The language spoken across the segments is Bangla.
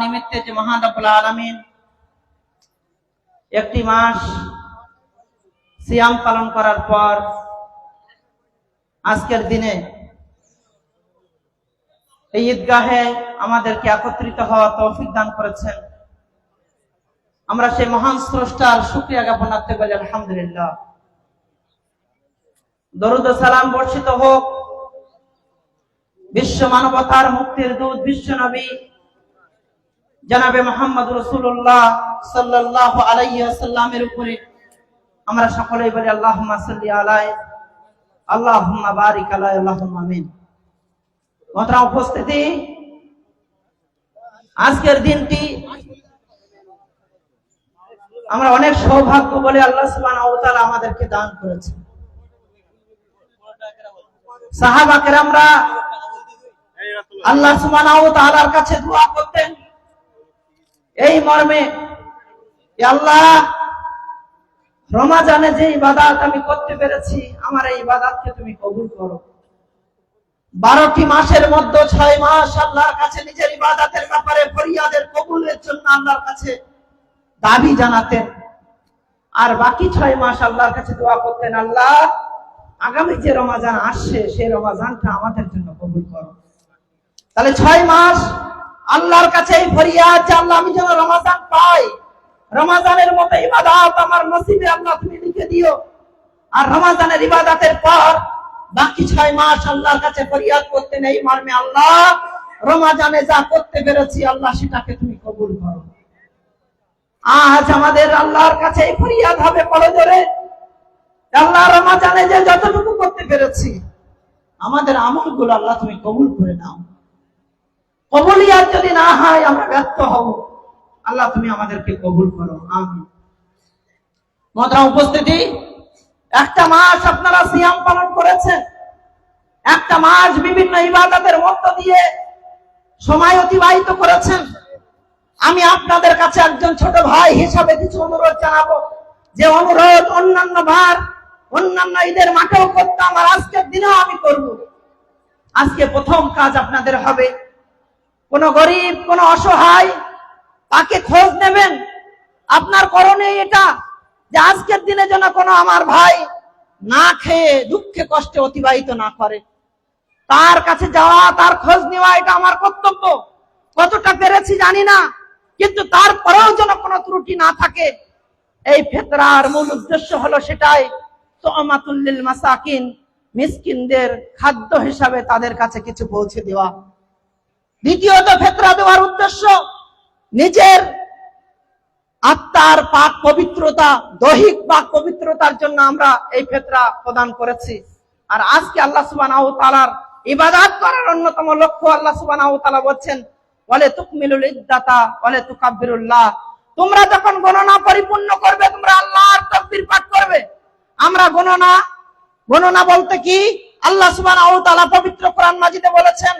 নিমিত্তে যে মহান রব্বুল একটি মাস সিয়াম পালন করার পর আজকের দিনে এই ঈদগাহে আমাদেরকে একত্রিত হওয়া তৌফিক দান করেছেন। আমরা সেই মহান স্রষ্টার শুক্রিয়া জ্ঞাপন করতে পারি, আলহামদুলিল্লাহ। দরুদ সালাম বর্ষিত হোক। বিশ্ব মানবতার মুক্তির দূত, বিশ্ব নবী জনাবে মোহাম্মদ রসুল্লাহ সাল্লাহ আলাইসাল্লামের উপরে আমরা সকলেই বলি আল্লাহ সাল্লি আলাই আল্লাহ বারিক আলাই আল্লাহ আমিন। মতরা উপস্থিতি? আজকের দিনটি আমরা অনেক সৌভাগ্য বলে আল্লাহ ওয়া আমাদেরকে দান করেছেন। সাহাবা কেরামরা আল্লাহ তাআলার কাছে দোয়া করতেন। এই মর্মে আল্লাহ, রমাজানে যে ইবাদত আমি করতে পেরেছি, আমার এই ইবাদতকে তুমি কবুল করো। বারোটি মাসের মধ্যে ছয় মাস আল্লাহর কাছে নিজের ইবাদাতের ব্যাপারে ফরিয়াদের কবুলের জন্য আল্লাহর কাছে দাবি জানাতেন। আর বাকি ছয় মাস আল্লাহর কাছে দোয়া করতেন, আল্লাহ আগামী যে রমাজান আসছে, সেই রমাজানটা আমাদের জন্য কবুল করো। তাহলে ছয় মাস আল্লাহর কাছে আল্লাহ, আমি যেন রমাজান পাই, রমাজানের মতো ইবাদত আমার নসিবে আল্লাহ তুমি লিখে দিও। আর রমাজানের ইবাদতের পর বাকি ছয় মাস আল্লাহর কাছে ফরিয়াদ করতে নেই মর্মে আল্লাহ। রমাজানে যা করতে পেরেছি আল্লাহ, সেটাকে তুমি কবুল করো। আজ আমাদের আল্লাহর কাছে ফরিয়াদ হবে পরজরে। আল্লাহ রমাজানে যে যতটুকু করতে পেরেছি, আমাদের আমলগুলো আল্লাহ তুমি কবুল করে নাও। কবুলিয়াত যদি না হয়, আমরা ব্যর্থ হব। আল্লাহ তুমি আমাদেরকে কবুল করো। আমি মধুরা উপস্থিতি, একটা মাস আপনারা সিয়াম পালন করেছেন। একটা মাস বিভিন্ন ইবাদতের মধ্য দিয়ে সময় অতিবাহিত করেছেন। আমি আপনাদের কাছে একজন ছোট ভাই হিসাবে কিছু অনুরোধ জানাব। যে অনুরোধ অন্যান্য বার অন্যান্য ঈদের মাঠেও করতাম, আর আজকের দিনেও আমি করব। আজকে প্রথম কাজ আপনাদের হবে, কোন গরিব, কোন অসহায় তাকে খোঁজ নেবেন? আপনার করণীয় এটা যে আজকের দিনে যেন কোনো আমার ভাই না খেয়ে দুঃখে কষ্টে অতিবাহিত না করে। তার কাছে যাওয়া, তার খোঁজ নেওয়া, এটা আমার কর্তব্য। কতটা পেরেছি জানি না, কিন্তু তারপরেও যেন কোনো ত্রুটি না থাকে, এই ফেতরার মূল উদ্দেশ্য হলো সেটাই। তোমাতুল্লিল মাসাকিন, মিসকিনদের খাদ্য হিসাবে তাদের কাছে কিছু পৌঁছে দেওয়া। দ্বিতীয়ত ফেতরা দেওয়ার উদ্দেশ্য, নিজের আত্মার পাক পবিত্রতা, দৈহিক পাক পবিত্রতার জন্য আমরা এই ফেতরা প্রদান করেছি। আর আজকে আল্লাহ তাআলার ইবাদত করার অন্যতম লক্ষ্য আল্লাহ তাআলা বলছেন বলে তুকমিলুল ইদ্দাতা বলে তুকাব্বিরুল্লাহ। তোমরা যখন গণনা পরিপূর্ণ করবে, তোমরা আল্লাহর তাকবীর পাঠ করবে। আমরা গণনা গণনা বলতে কি? আল্লাহ পবিত্র কোরআন মাজিদে বলেছেন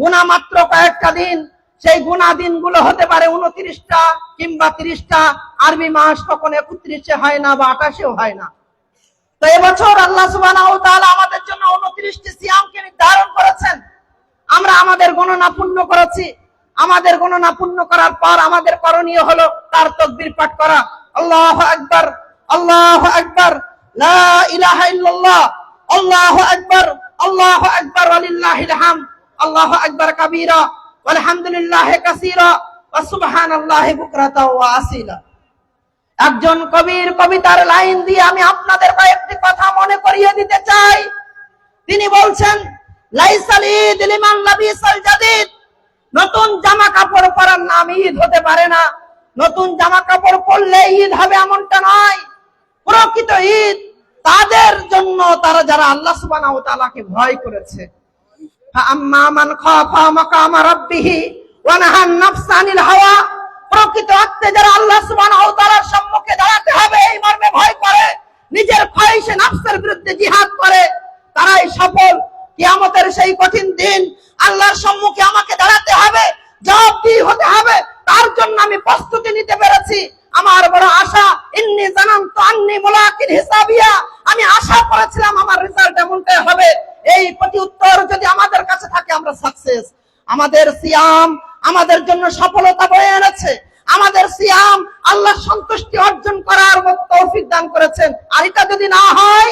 গুণা মাত্র কয়েকটা দিন। সেই গুণা দিনগুলো হতে পারে উনত্রিশটা কিংবা আরবি মাস একত্রিশে হয় না বা আঠাশেও হয় না। তো এবছর আল্লাহ আমাদের জন্য উনত্রিশটি নির্ধারণ করেছেন। আমরা আমাদের গণনা পূর্ণ করেছি। আমাদের গণনা পূর্ণ করার পর আমাদের করণীয় হলো তার তকবির পাঠ করা। লা ইলাহা ইল্লাল্লাহ, আল্লাহ আল্লাহ ওয়ালিল্লাহিল আল্লাহ কাবীরা কাসীরা, ওয়া সুবহানাল্লাহি বুকরাতা ওয়া আসীলা। একজন কবির কবিতার লাইন দিয়ে আমি আপনাদের কয়েকটি কথা মনে করিয়ে দিতে চাই। তিনি বলছেন লাইসাল ঈদ লিমান লাবিসাল নতুন জামা কাপড় পরার নাম ঈদ হতে পারে না। নতুন জামা কাপড় পরলে ঈদ হবে এমনটা নয়। প্রকৃত ঈদ তাদের জন্য, তারা যারা আল্লাহ সুবহানাহু ওয়া তাআলাকে ভয় করেছে। আম্মা মান খাফা মাকাম রাব্বিহি ওয়া হাওয়া। প্রকৃত আত্মে যারা আল্লাহ সুবহানাহু ওয়া তাআলার সম্মুখে দাঁড়াতে হবে, এই মর্মে ভয় করে, নিজের খয়েশে নাফসের বিরুদ্ধে জিহাদ করে, তারাই সফল। কিয়ামতের সেই কঠিন দিন আল্লাহর সম্মুখে আমাকে দাঁড়াতে আমাদের সিয়াম আমাদের জন্য সফলতা বয়ে এনেছে। আমাদের সিয়াম আল্লাহ সন্তুষ্টি অর্জন করার মতো তৌফিক দান করেছেন। আর এটা যদি না হয়,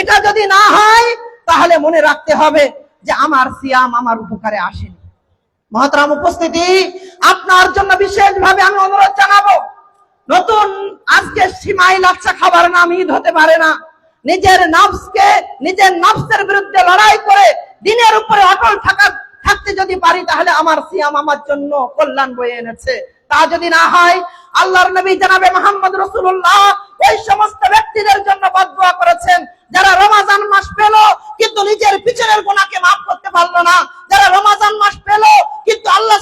এটা যদি না হয়, তাহলে মনে রাখতে হবে যে আমার সিয়াম আমার উপকারে আসেনি। মহতরাম উপস্থিতি, আপনার জন্য বিশেষ ভাবে আমি অনুরোধ জানাব, নতুন আজকে সীমাই লাচ্ছা খাবার নাম ঈদ হতে পারে না। নিজের নফসকে, নিজের নফসের বিরুদ্ধে লড়াই করে দিনের উপরে অটল থাকা থাকতে যদি পারি, তাহলে আমার সিয়াম আমার জন্য কল্যাণ বয়ে এনেছে। তা যদি না হয়, আল্লাহর নবী জানাবে মোহাম্মদ রসুল্লাহ ওই সমস্ত ব্যক্তিদের জন্য বদুয়া করেছেন। যারা রমাজান মাস পেল, কিন্তু নিজের পিছনের গুণাকে মাফ করতে পারল না। যারা রমাজান মাস পেল, কিন্তু আল্লাহ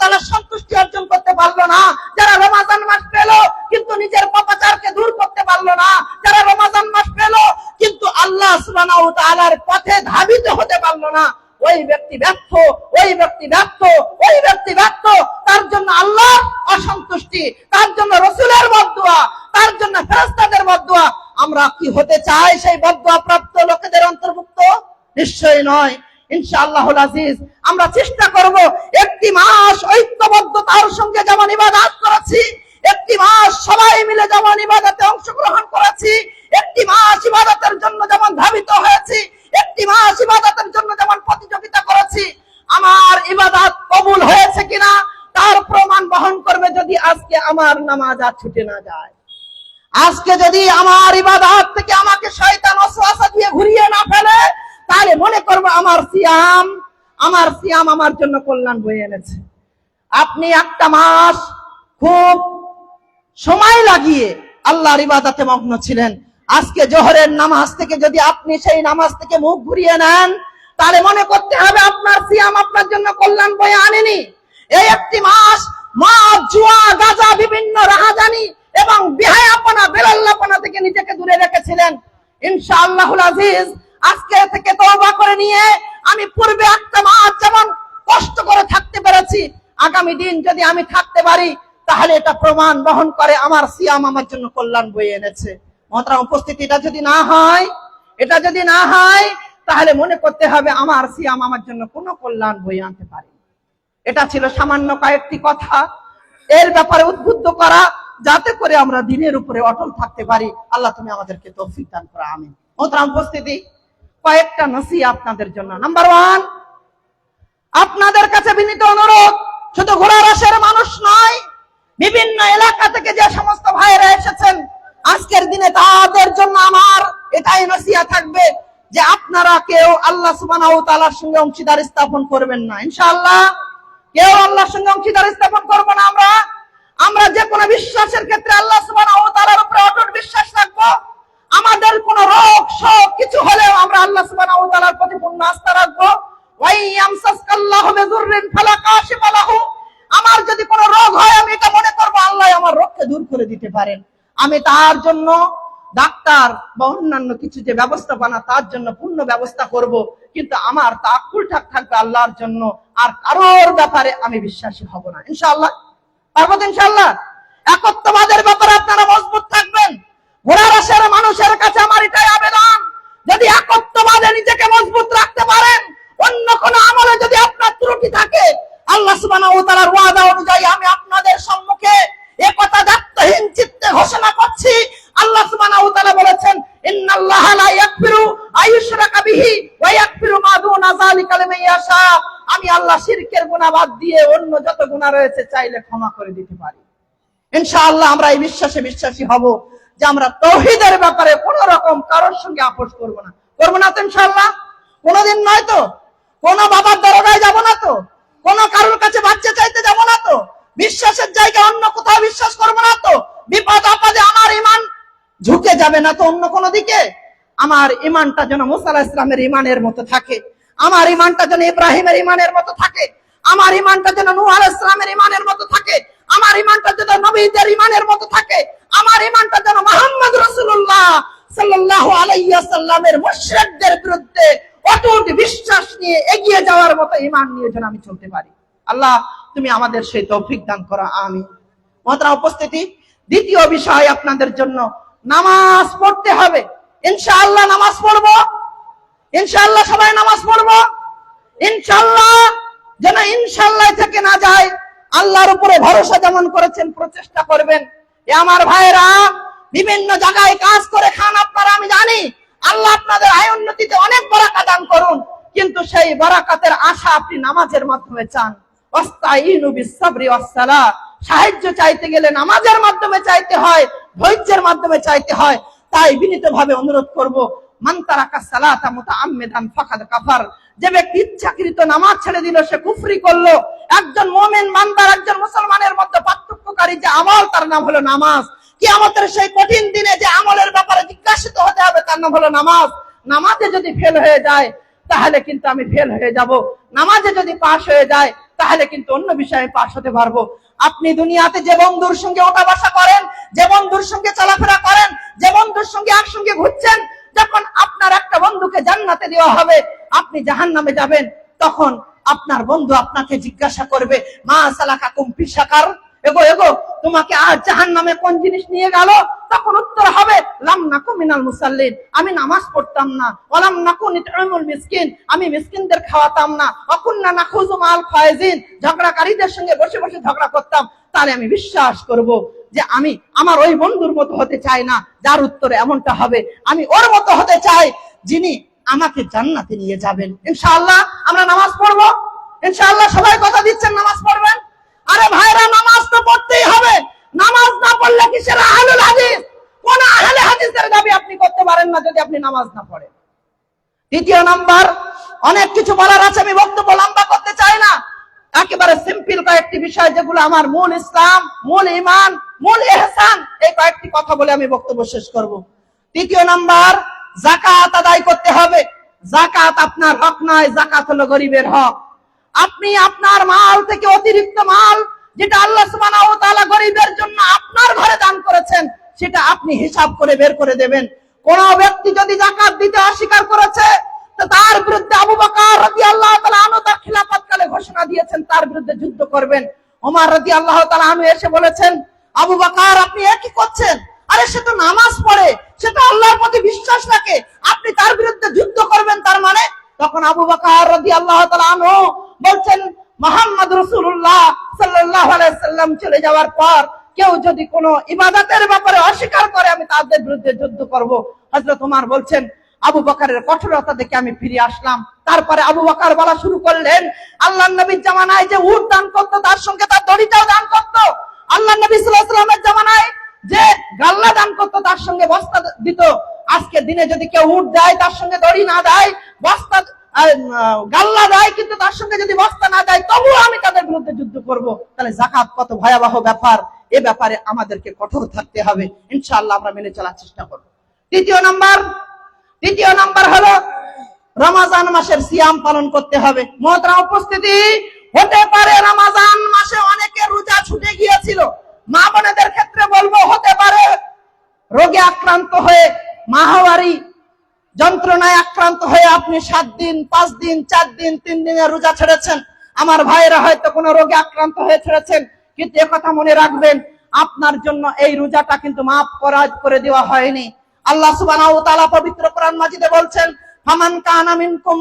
তাআলার সন্তুষ্টি অর্জন করতে পারল না। যারা রমাজান মাস পেল, কিন্তু নিজের পাপাচারকে দূর করতে পারল না। যারা রমাজান মাস পেল, কিন্তু আল্লাহ ওয়া পথে ধাবিত হতে পারল না। ওই ব্যক্তি ব্যর্থ, ওই ব্যক্তি ব্যর্থ, ওই ব্যক্তি ব্যর্থ। তার জন্য আল্লাহ অসন্তুষ্টি, তার জন্য রসুলের বদুয়া তার জন্য ফেরেশতাদের বদুয়া আমরা কি হতে চাই সেই বদুয়া প্রাপ্ত লোকেদের অন্তর্ভুক্ত? নিশ্চয়ই নয়। ইনশাআল্লাহুল আজিজ, আমরা চেষ্টা করব একটি মাস ঐক্যবদ্ধতার সঙ্গে যেমন ইবাদত করেছি, একটি মাস সবাই মিলে যেমন ইবাদতে অংশগ্রহণ করেছি, একটি মাস ইবাদতের জন্য যেমন ধাবিত হয়েছি একটি মাস ইবাদতের জন্য যেমন প্রতিযোগিতা করেছি, আমার ইবাদত কবুল হয়েছে কিনা তার প্রমাণ বহন করবে যদি আজকে আমার নামাজ আর ছুটে না যায়। আজকে যদি আমার ইবাদত থেকে আমাকে শয়তান অসওয়াসা দিয়ে ঘুরিয়ে না ফেলে, তাহলে মনে করব আমার সিয়াম আমার সিয়াম আমার জন্য কল্যাণ বয়ে এনেছে। আপনি একটা মাস খুব সময় লাগিয়ে আল্লাহর ইবাদতে মগ্ন ছিলেন। আজকে জোহরের নামাজ থেকে যদি আপনি সেই নামাজ থেকে মুখ ঘুরিয়ে নেন, তাহলে মনে করতে হবে আপনার সিয়াম আপনার জন্য কল্যাণ বয়ে আনেনি। এই একটি মাস মা জুয়া, গাজা, বিভিন্ন রাহাজানি এবং বিহায়াপনা, বেলাল্লাপনা থেকে নিজেকে দূরে রেখেছিলেন। ইনশাআল্লাহুল আজিজ, আজকে থেকে তওবা করে নিয়ে আমি পূর্বে একটা মাস যেমন কষ্ট করে থাকতে পেরেছি, আগামী দিন যদি আমি থাকতে পারি, তাহলে এটা প্রমাণ বহন করে আমার সিয়াম আমার জন্য কল্যাণ বয়ে এনেছে। মহতরাম উপস্থিতি, এটা যদি না হয়, এটা যদি না হয়, তাহলে মনে করতে হবে আমার সিয়াম আমার জন্য কোনো কল্যাণ বয়ে আনতে পারে এটা ছিল সামান্য কয়েকটি কথা। এর ব্যাপারে উদ্বুদ্ধ করা, যাতে করে আমরা দিনের উপরে অটল থাকতে পারি। আল্লাহ তুমি আমাদেরকে তৌফিক দান করা আমি মহতরাম উপস্থিতি, কয়েকটা নসি আপনাদের জন্য। নাম্বার ওয়ান আপনাদের কাছে বিনীত অনুরোধ, শুধু ঘোড়ার আসের মানুষ নয়, বিভিন্ন এলাকা থেকে যে সমস্ত ভাইয়েরা এসেছেন আজকের দিনে তাদের জন্য আমার এটাই নসিয়া থাকবে যে আপনারা কেউ আল্লাহ ওয়া সঙ্গে অংশীদার স্থাপন করবেন না। ইনশাআল্লাহ, কেউ আল্লাহর সঙ্গে অংশীদার স্থাপন করব না আমরা। আমরা যে কোনো বিশ্বাসের ক্ষেত্রে আল্লাহ ওয়া উপরে অটুট বিশ্বাস রাখব। আমাদের কোন রোগ, শোক কিছু হলেও আমরা আল্লাহ তাআলার প্রতি পূর্ণ আস্থা রাখব। আমার যদি কোনো রোগ হয়, আমি এটা মনে করব, আল্লাহ আমার রোগকে দূর করে দিতে পারেন। আমি তার জন্য ডাক্তার বা অন্যান্য কিছু যে ব্যবস্থাপনা, তার জন্য পূর্ণ ব্যবস্থা করব। কিন্তু আমার তাকুল ঠাক থাকবে আল্লাহর জন্য। আর কারোর ব্যাপারে আমি বিশ্বাসী হব না। ইনশাআল্লাহ। পারব তো ইনশাআল্লাহ? একত্ববাদের ব্যাপারে আপনারা মজবুত থাকবেন। ঘোড়ার মানুষের কাছে আমার এটাই আবেদন। যদি একত্ববাদে নিজেকে মজবুত রাখতে পারেন, অন্য কোন আমলে যদি আপনার ত্রুটি থাকে, আল্লাহ তাআলার ওয়াদা অনুযায়ী আমি আপনাদের সম্মুখে এ কথা দায়িত্বহীন চিত্তে ঘোষণা করছি। আল্লাহ সুবহানাহু তাআলা বলেছেন, ইন্নাল্লাহা লা ইয়াগফিরু বিহি ওয়া ইয়াগফিরু মা দুনা যালিকা লিমান ইয়াশা। আমি আল্লাহ শিরকের গুনাহ বাদ দিয়ে অন্য যত গুনাহ রয়েছে চাইলে ক্ষমা করে দিতে পারি। ইনশাআল্লাহ আমরা এই বিশ্বাসে বিশ্বাসী হব যে আমরা তৌহিদের ব্যাপারে কোন রকম কারোর সঙ্গে আপোষ করব না। করব না তো ইনশাআল্লাহ? কোনোদিন নয় তো? কোন বাবার দরগায় যাব না তো? কোন কারোর কাছে বাচ্চা চাইতে যাব না তো? বিশ্বাসের জায়গায় অন্য কোথাও বিশ্বাস করব না তো। বিপদ, আপদে আমার ইমান ঝুঁকে যাবে না তো অন্য কোনো দিকে? আমার ইমানটা যেন মুসাল্লাহ ইসলামের ইমানের মতো থাকে। আমার ইমানটা যেন ইব্রাহিমের ইমানের মতো থাকে। আমার ইমানটা যেন নূহ ইসলামের ইমানের মতো থাকে। আমার ইমানটা যেন নবীদের ইমানের মতো থাকে। আমার ইমানটা যেন মোহাম্মদ রাসূলুল্লাহ সাল্লাল্লাহু আলাইহি ওয়াসাল্লামের মুশরিকদের বিরুদ্ধে অটুট বিশ্বাস নিয়ে এগিয়ে যাওয়ার মতো ইমান নিয়ে যেন আমি চলতে পারি। আল্লাহ, তুমি আমাদের সেই তৌফিক দান করা আমি মহতরা উপস্থিতি, দ্বিতীয় বিষয় আপনাদের জন্য, নামাজ পড়তে হবে। ইনশাআল্লাহ নামাজ পড়ব। ইনশাআল্লাহ সবাই নামাজ পড়ব। ইনশাআল্লাহ যেন ইনশাআল্লাহ থেকে না যায়, আল্লাহর উপরে ভরসা যেমন করেছেন, প্রচেষ্টা করবেন। এ আমার ভাইরা বিভিন্ন জায়গায় কাজ করে খান আপনারা, আমি জানি আল্লাহ আপনাদের আয় উন্নতিতে অনেক বরাকা দান করুন, কিন্তু সেই বরাকাতের আশা আপনি নামাজের মাধ্যমে চান। সাহায্য চাইতে গেলে নামাজের মাধ্যমে চাইতে হয়, ধৈর্যের মাধ্যমে চাইতে হয়। তাই বিনীতভাবে অনুরোধ করব আমল, তার নাম হলো নামাজ। সেই কঠিন দিনে যে আমলের ব্যাপারে হতে হবে, তার নাম হলো নামাজ। নামাজে যদি ফেল হয়ে যায়, তাহলে কিন্তু আমি ফেল হয়ে যাব। নামাজে যদি পাশ হয়ে যায় তাহলে কিন্তু অন্য বিষয়ে পাশ হতে পারব। আপনি দুনিয়াতে যে বন্ধুর সঙ্গে ওটা বাসা করেন, যে বন্ধুর সঙ্গে চলাফেরা করেন, যে বন্ধুর সঙ্গে একসঙ্গে ঘুরছেন, যখন আপনার একটা বন্ধুকে জান্নাতে দেওয়া হবে, আপনি জাহান নামে যাবেন, তখন আপনার বন্ধু আপনাকে জিজ্ঞাসা করবে, মা সালাকা কুম্পি সাকার এগো এগো, তোমাকে আর জাহান নামে কোন জিনিস নিয়ে গেল? তখন উত্তর হবে, লাম নাকু মিনাল মুসাল্লিন। আমি নামাজ পড়তাম না। ওলাম নাকু নিতমুল মিসকিন। আমি মিসকিনদের খাওয়াতাম না। অকুন্না নাখুজু মাল ফায়েজিন। ঝগড়াকারীদের সঙ্গে বসে বসে ঝগড়া করতাম। তাহলে আমি বিশ্বাস করব যে আমি আমার ওই বন্ধুর মতো হতে চাই না। যার উত্তরে এমনটা হবে, আমি ওর মতো হতে চাই যিনি আমাকে জান্নাতে নিয়ে যাবেন। ইনশাআল্লাহ আমরা নামাজ পড়ব? ইনশাআল্লাহ সবাই কথা দিচ্ছেন, নামাজ পড়বেন? আরে ভাইরা, নামাজ তো পড়তেই হবে। নামাজ না পড়লে কি সেরা আহলুল হাদিস? কোন আহলে হাদিসের দাবি আপনি করতে পারেন না যদি আপনি নামাজ না পড়েন। দ্বিতীয় নাম্বার, অনেক কিছু বলার আছে, আমি বক্তব্য লম্বা করতে চাই না। একেবারে সিম্পল কয়েকটি বিষয়, যেগুলো আমার মূল ইসলাম, মূল ইমান মূল এহসান এই কয়েকটি কথা বলে আমি বক্তব্য শেষ করব। তৃতীয় নাম্বার জাকাত আদায় করতে হবে। জাকাত আপনার হক নয় জাকাত হলো গরিবের হক। আপনি আপনার মাল থেকে অতিরিক্ত মাল যেটা আল্লাহ তাআলা গরিবের জন্য আপনার ঘরে দান করেছেন, সেটা আপনি হিসাব করে বের করে দেবেন। কোন ব্যক্তি যদি জাকাত দিতে অস্বীকার করেছে তার বিরুদ্ধে আবু বকর তার ঘোষণা দিয়েছেন, তার বিরুদ্ধে যুদ্ধ করবেন। এসে বলেছেন, আবু আপনি এ কি করছেন? আরে সে তো নামাজ পড়ে, সে তো আল্লাহর প্রতি বিশ্বাস রাখে। আপনি তার বিরুদ্ধে যুদ্ধ করবেন, তার মানে? তখন আবু বকর রাদিয়াল্লাহু তাআলা আনহু বলছেন, মোহাম্মদ সাল্লাল্লাহু সাল্লাম চলে যাওয়ার পর কেউ যদি কোনো ইবাদতের ব্যাপারে অস্বীকার করে, আমি তাদের বিরুদ্ধে যুদ্ধ করব। হযরত ওমর বলছেন, আবু বকরের কঠোরতা দেখে আমি ফিরে আসলাম। তারপরে আবু বকর বলা শুরু করলেন আল্লাহ নবীর জামানায় যে উট দান করতো, তার সঙ্গে তার দড়িটাও দান করতো। আল্লাহ নবী সাল্লামের জামানায় যে গাল্লা দান করতো, তার সঙ্গে বস্তা দিত। আজকে দিনে যদি কেউ উট দেয়, তার সঙ্গে দড়ি না দেয়, বস্তা গাল্লা দেয়, কিন্তু তার সঙ্গে যদি বস্তা না দেয়, তবুও আমি তাদের বিরুদ্ধে যুদ্ধ করব। তাহলে জাকাত কত ভয়াবহ ব্যাপার। এ ব্যাপারে আমাদেরকে কঠোর থাকতে হবে। ইনশাআল্লাহ আমরা মেনে চলার চেষ্টা করব। তৃতীয় নাম্বার তৃতীয় নাম্বার হলো রমাজান মাসের সিয়াম পালন করতে হবে। মহতরা উপস্থিতি, হতে পারে রমাজান মাসে অনেকে রোজা ছুটে গিয়েছিল। মা বোনেদের ক্ষেত্রে বলব, হতে পারে রোগে আক্রান্ত হয়ে মাহাবারি যন্ত্রণায় আক্রান্ত হয়ে আপনি সাত দিন, পাঁচ দিন, চার দিন, তিন দিনের রোজা ছেড়েছেন। আমার ভাইয়েরা হয়তো কোনো রোগে আক্রান্ত হয়ে ছেড়েছেন, কিন্তু কথা মনে রাখবেন, আপনার জন্য এই রোজাটা কিন্তু মাফ করা করে দেওয়া হয়নি। আল্লাহ সুবহানাহু ওয়া পবিত্র কোরআন মাজিদে বলছেন, ফামান কানা মিনকুম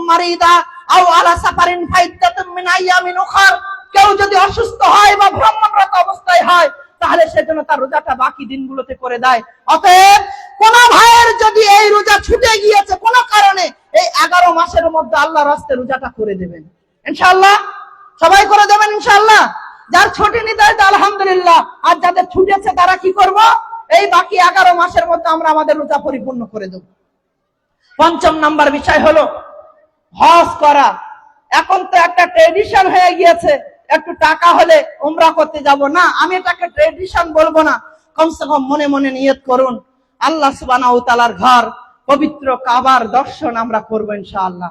আও আলা সাফারিন ফাইদ্দাতুম মিন আইয়ামিন উখার। কেউ যদি অসুস্থ হয় বা হয় সেজন্য তার রোজাটা বাকি দিনগুলোতে করে দেয়। অতএব কোন ভাইয়ের যদি এই রোজা ছুটে গিয়েছে, কোন কারণে এই এগারো মাসের মধ্যে আল্লাহ রাস্তে রোজাটা করে দেবেন। ইনশাআল্লাহ? সবাই করে দেবেন ইনশাআল্লাহ? যার ছুটি দেয় তা আলহামদুলিল্লাহ। আর যাদের ছুটেছে, তারা কি করব? এই বাকি এগারো মাসের মধ্যে আমরা আমাদের রোজা পরিপূর্ণ করে দেব। পঞ্চম নাম্বার বিষয় হলো হজ করা। এখন তো একটা ট্রেডিশন হয়ে গিয়েছে। একটু টাকা হলে উমরা করতে যাব না। আমি এটাকে ট্রেডিশন বলব না। কমসে কম মনে মনে নিয়ত করুন। আল্লাহ তাআলার ঘর, পবিত্র কাবার দর্শন আমরা করব ইনশাআল্লাহ।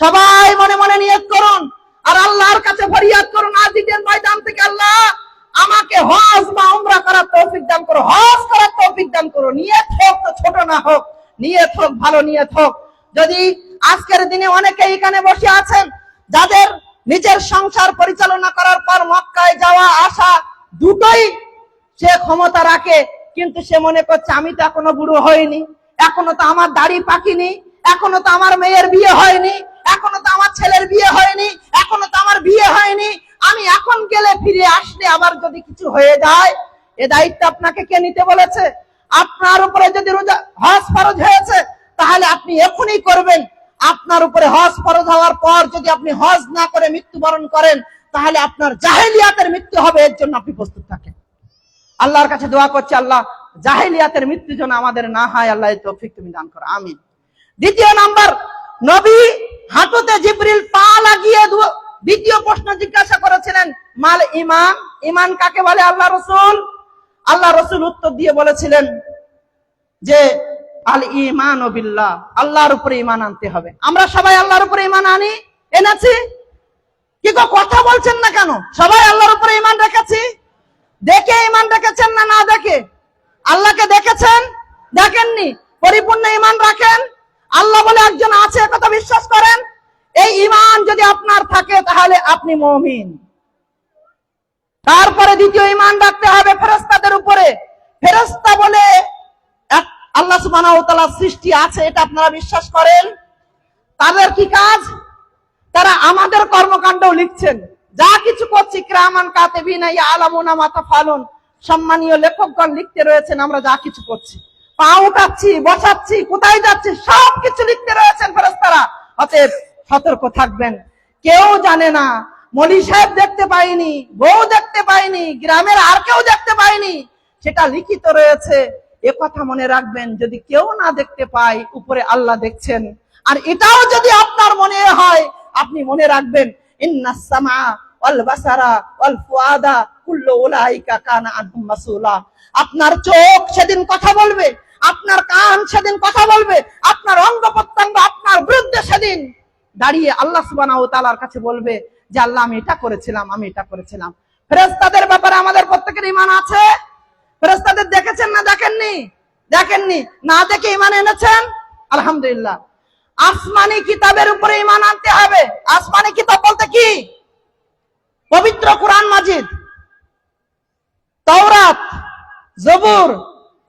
সবাই মনে মনে নিয়ত করুন। আর আল্লাহর কাছে ফরিয়াদ করুন। আজ ঈদের ময়দান থেকে আল্লাহ আমাকে হজ বা উমরা করার তৌফিক দান করো। হজ করার তৌফিক দান করো। নিয়ত হোক তো ছোট না হোক। নিয়ত হোক, ভালো নিয়ত হোক। যদি আজকের দিনে অনেকে এখানে বসে আছেন, যাদের নিজের সংসার পরিচালনা করার পর মক্কায় যাওয়া আসা দুটোই সে ক্ষমতা রাখে, কিন্তু সে মনে করছে, আমি তো এখনও বুড়ো হইনি, এখনও তো আমার দাড়ি পাকিনি, এখনও তো আমার মেয়ের বিয়ে হয়নি, এখনও তো আমার ছেলের বিয়ে হয়নি, এখনও তো আমার বিয়ে হয়নি, আমি এখন গেলে ফিরে আসলে আবার যদি কিছু হয়ে যায়, এ দায়িত্ব আপনাকে কে নিতে বলেছে? আপনার উপরে যদি রোজা হজ ফরজ হয়েছে, তাহলে আপনি এখনই করবেন। আপনার উপরে হজ ফরজ হওয়ার পর যদি আপনি হজ না করে মৃত্যুবরণ করেন, তাহলে আপনার জাহেলিয়াতের মৃত্যু হবে, এর জন্য আপনি প্রস্তুত থাকেন। আল্লাহর কাছে দোয়া করছি, আল্লাহ, জাহেলিয়াতের মৃত্যু যেন আমাদের না হয়, আল্লাহ তৌফিক তুমি দান করো, আমিন। দ্বিতীয় নাম্বার, নবী হাঁটুতে জিবরিল পা লাগিয়ে দ্বিতীয় প্রশ্ন জিজ্ঞাসা করেছিলেন, মাল ইমান? ইমান কাকে বলে আল্লাহ রসুল? আল্লাহ রসুল উত্তর দিয়ে বলেছিলেন যে আল ইমান আল্লাহর উপরে ইমান আনতে হবে। আমরা সবাই আল্লাহর উপরে ইমান আনি? এনেছি কি গো, কথা বলছেন না কেন? সবাই আল্লাহর উপরে ইমান রেখেছি? দেখে ইমান রেখেছেন না না দেখে? আল্লাহকে দেখেছেন? দেখেননি? পরিপূর্ণ ইমান রাখেন? আল্লাহ বলে একজন আছে কথা বিশ্বাস করেন? এই ইমান যদি আপনার থাকে, তাহলে আপনি মমিন। তারপরে দ্বিতীয় ইমান রাখতে হবে ফেরেস্তাদের উপরে। ফেরেস্তা বলে আল্লাহ তাআলার সৃষ্টি আছে, এটা আপনারা বিশ্বাস করেন? তাদের কি কাজ? তারা আমাদের কর্মকাণ্ড লিখছেন। যা কিছু করছি, ক্রামান কাতেবিনা আলামুনা মাতা ফালুন সম্মানীয় লেখকগণ লিখতে রয়েছেন, আমরা যা কিছু করছি। পা উঠাচ্ছি, বসাচ্ছি, কোথায় যাচ্ছি, সব কিছু লিখতে রয়েছেন ফেরেস্তারা অতএব সতর্ক থাকবেন। কেউ জানে না মলি সাহেব দেখতে পাইনি, বউ দেখতে পাইনি, গ্রামের আর কেউ দেখতে পাইনি, সেটা লিখিত রয়েছে। এ কথা মনে রাখবেন, যদি কেউ না দেখতে পায়, উপরে আল্লাহ দেখছেন। আর এটাও যদি আপনার মনে হয়, আপনি মনে রাখবেন আপনার চোখ সেদিন কথা বলবে, আপনার কান সেদিন কথা বলবে, আপনার অঙ্গ প্রত্যঙ্গ আপনার বিরুদ্ধে সেদিন দাঁড়িয়ে আল্লাহ সুবহানাহু ওয়া তাআলার কাছে বলবে যে, আল্লাহ, আমি এটা করেছিলাম, আমি এটা করেছিলাম। ফেরেশতাদের ব্যাপারে আমাদের প্রত্যেকের ইমান আছে? ফেরেশতাদের দেখেছেন না, দেখেননি? দেখেননি। না দেখে ঈমান এনেছেন? আলহামদুলিল্লাহ। আসমানি কিতাবের উপরে ইমান আনতে হবে। আসমানি কিতাব বলতে কি? পবিত্র কোরআন মাজিদ, তাওরাত, জবুর,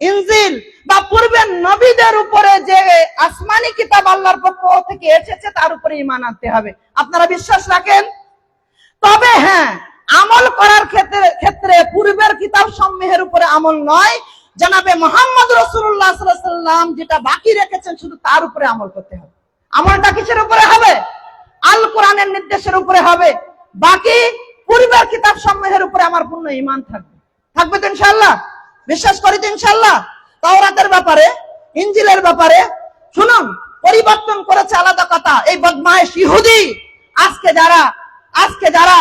ইনজিল বা পূর্বের নবীদের উপরে যে আসমানি কিতাব আল্লাহর পক্ষ থেকে এসেছে, তার উপরে ঈমান আনতে হবে। আপনারা বিশ্বাস রাখেন? তবে হ্যাঁ আমল করার ক্ষেত্রে ক্ষেত্রে পূর্বের কিতাব সমূহের উপরে আমল নয়। জানাবে মোহাম্মদ রসুল্লাহ সাল্লাম যেটা বাকি রেখেছেন, শুধু তার উপরে আমল করতে হবে। আমলটা কিসের উপরে হবে? আল কোরআনের নির্দেশের উপরে হবে। বাকি পূর্বের কিতাব সমূহের উপরে আমার পূর্ণ ইমান থাকবে। থাকবে তো ইনশাল্লাহ বিশ্বাস করি তো ইনশাল্লাহ তাওরাতের ব্যাপারে ইঞ্জিলের ব্যাপারে, শুনুন, পরিবর্তন করেছে আলাদা কথা। এই বদমাইশ ইহুদি, আজকে যারা আজকে যারা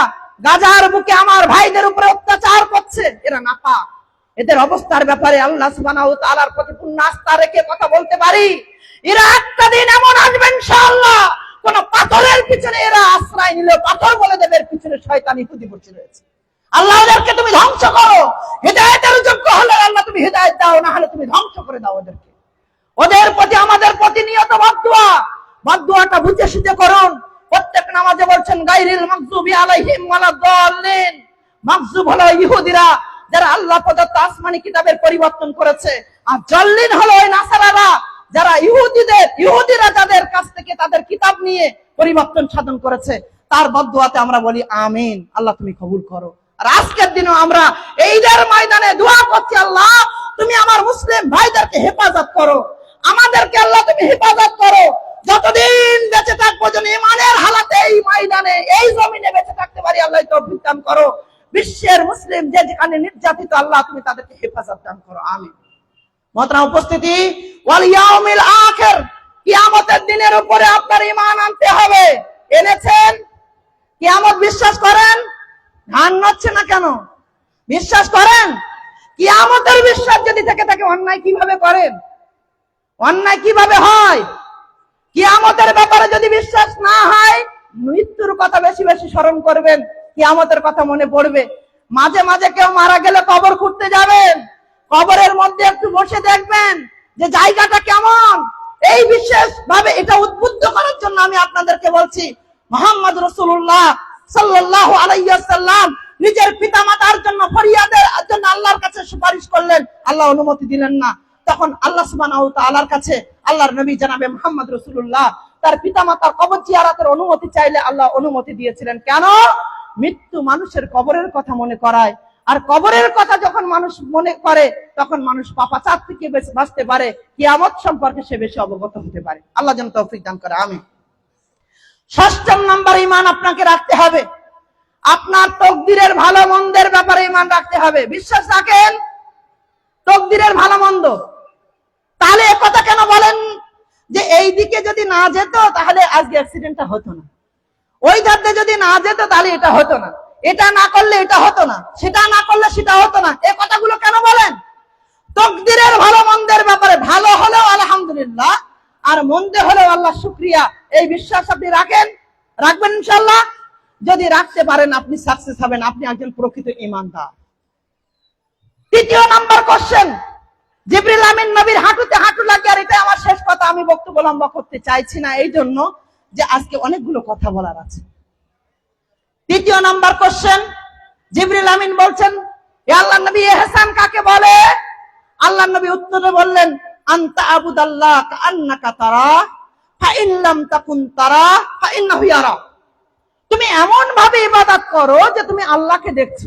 গাজার বুকে আমার ভাইদের উপরে অত্যাচার করছে। এরা নাপা এদের অবস্থার ব্যাপারে আল্লাহ সুবহানাহু ওয়া তাআলার প্রতি পূর্ণ আস্থা রেখে কথা বলতে পারি। এরা একটা দিন এমন আসবে ইনশাআল্লাহ, কোন পাথরের পিছনে এরা আশ্রয় নিলে পাথর বলে দেবে, এর পিছনে শয়তান ইহুদি বসে রয়েছে। আল্লাহ ওদেরকে তুমি ধ্বংস করো। হেদায়েতের যোগ্য হলে আল্লাহ তুমি হেদায়েত দাও, না হলে তুমি ধ্বংস করে দাও ওদেরকে। ওদের প্রতি আমাদের প্রতিনিয়ত বদুয়া। বদুয়াটা বুঝে সুঝে করুন। প্রত্যেক নামাজে বলছেন গাইরিল মাকজুবি আলাইহিম ওয়ালাদ-দাল্লিন মাকজুব হলো ইহুদিরা যারা আল্লাহ প্রদত্ত আসমানি কিতাবের পরিবর্তন করেছে। আর জল্লিন হলো ওই নাসারারা যারা ইহুদিদের, ইহুদিরা যাদের কাছ থেকে তাদের কিতাব নিয়ে পরিবর্তন সাধন করেছে। তার বদুয়াতে আমরা বলি, আমিন, আল্লাহ তুমি কবুল করো। আর আজকের দিনও আমরা এইদের ময়দানে দোয়া করছি, আল্লাহ, তুমি আমার মুসলিম ভাইদেরকে হেফাজত করো। আমাদেরকে আল্লাহ তুমি হেফাজত করো। যতদিন বেঁচে থাকব যেন ইমানের হালাতে এই ময়দানে, এই জমিনে বেঁচে থাকতে পারি আল্লাহ তৌফিক দান করো। বিশ্বের মুসলিম যে যেখানে নির্যাতিত, আল্লাহ তুমি তাদেরকে হেফাজত দান করো। আমি মতনা উপস্থিতি, ওয়াল ইয়াউমিল আখির, কিয়ামতের দিনের উপরে আপনার ঈমান আনতে হবে। এনেছেন? কিয়ামত বিশ্বাস করেন? ধান নচ্ছে না কেন? বিশ্বাস করেন? কিয়ামতের বিশ্বাস যদি থেকে থাকে, অন্যায় কীভাবে করেন? অন্যায় কীভাবে হয়? কিয়ামতের ব্যাপারে যদি বিশ্বাস না হয়, মৃত্যুর কথা বেশি বেশি স্মরণ করবেন, কিয়ামতের কথা মনে পড়বে। মাঝে মাঝে কেউ মারা গেলে কবর খুঁড়তে যাবেন। কবরের মধ্যে একটু বসে দেখবেন যে জায়গাটা কেমন। এই বিশেষ ভাবে এটা উদ্বুদ্ধ করার জন্য আমি আপনাদেরকে বলছি, মোহাম্মদ রসুল্লাহ সাল্লাল্লাহু আলাইহি সাল্লাম নিজের পিতা মাতার জন্য, ফরিয়াদের জন্য আল্লাহর কাছে সুপারিশ করলেন। আল্লাহ অনুমতি দিলেন না। তখন আল্লাহ ওয়া তাআলার কাছে আল্লাহর নবী জানাবে মোহাম্মদ রাসূলুল্লাহ। তার পিতা মাতার কবর জিয়ারাতের অনুমতি চাইলে আল্লাহ অনুমতি দিয়েছিলেন। কেন? মৃত্যু মানুষের কবরের কথা মনে করায়। আর কবরের কথা যখন মানুষ মনে করে, তখন মানুষ পাপাচার থেকে বেশ- বাঁচতে পারে। কিয়ামত সম্পর্কে সে বেশি অবগত হতে পারে। আল্লাহ যেন তৌফিক দান করে। আমি ষষ্ঠম নম্বর ইমান আপনাকে রাখতে হবে। আপনার তকদিরের ভালো মন্দের ব্যাপারে ইমান রাখতে হবে। বিশ্বাস রাখেন, তকদিরের ভালো মন্দ। তাহলে কথা কেন বলেন? যে এই দিকে যদি না যেত, তাহলে আজকে অ্যাক্সিডেন্টটা হতো না। ওই ধারতে যদি না যেত, তাহলে এটা হতো না। এটা না করলে এটা হতো না। সেটা না করলে সেটা হতো না। এই কথাগুলো কেন বলেন? তকদিরের ভালো মন্দের ব্যাপারে ভালো হলেও আলহামদুলিল্লাহ, আর মন্দে হলেও আল্লাহ শুক্রিয়া। এই বিশ্বাস আপনি রাখেন? রাখবেন ইনশাল্লাহ যদি রাখতে পারেন, আপনি সাকসেস হবেন। আপনি একজন প্রকৃত ইমানদার। তৃতীয় নাম্বার কোশ্চেন জিবরিল আমিন নবীর হাঁটুতে হাঁটু লাগে, আর এটা আমার শেষ কথা। আমি বক্তব্য লম্বা করতে চাইছি না, এই জন্য যে আজকে অনেকগুলো কথা বলার আছে। তৃতীয় নাম্বার কোশ্চেন জিবরিল আমিন বলছেন আল্লাহ নবী এহসান কাকে বলে? আল্লাহ নবী উত্তরে বললেন, আনতা আবুদাল্লাহ কান্নাকা তারা ফা ইন লাম তাকুন তারা ফা ইন্নাহু ইয়ারা। তুমি এমন ভাবে ইবাদত করো যে তুমি আল্লাহকে দেখছ।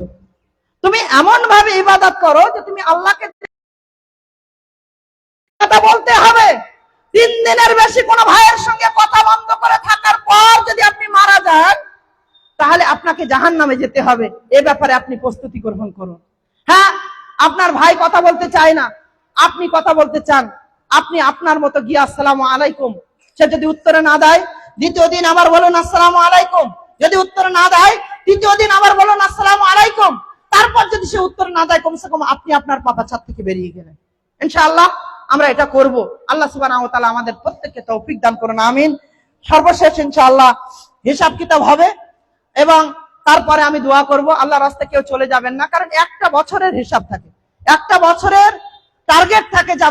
তুমি এমন ভাবে ইবাদত করো যে তুমি আল্লাহকে কথা বলতে হবে। তিন দিনের বেশি ভাইয়ের সঙ্গে কথা বন্ধ করে থাকার পর যদি আপনি মারা যান, তাহলে আপনাকে জাহান নামে যেতে হবে। এ ব্যাপারে আপনি প্রস্তুতি গ্রহণ করুন। হ্যাঁ আপনার ভাই কথা বলতে চায় না। আপনি কথা বলতে চান। আপনি আপনার মতো গিয়ে আসসালামু আলাইকুম। সে যদি উত্তরে না দেয়, দ্বিতীয় দিন আবার বলুন আসসালামু আলাইকুম। যদি উত্তর না দেয়, তৃতীয় দিন আবার বলুন আসসালাম আলাইকুম। তারপর যদি সে উত্তর না দেয়, কমসে কম আপনি আপনার পাপা ছাদ থেকে বেরিয়ে গেলেন। ইনশাআল্লাহ আমরা এটা করব। আল্লাহ সুবাহ আমাদের প্রত্যেককে তৌফিক দান করুন, আমিন। সর্বশেষ ইনশাআল্লাহ হিসাব কিতাব হবে এবং তারপরে আমি দোয়া করব আল্লাহ রাস্তা কেউ চলে যাবেন না, কারণ একটা বছরের হিসাব থাকে। একটা বছরের টার্গেট থাকে যে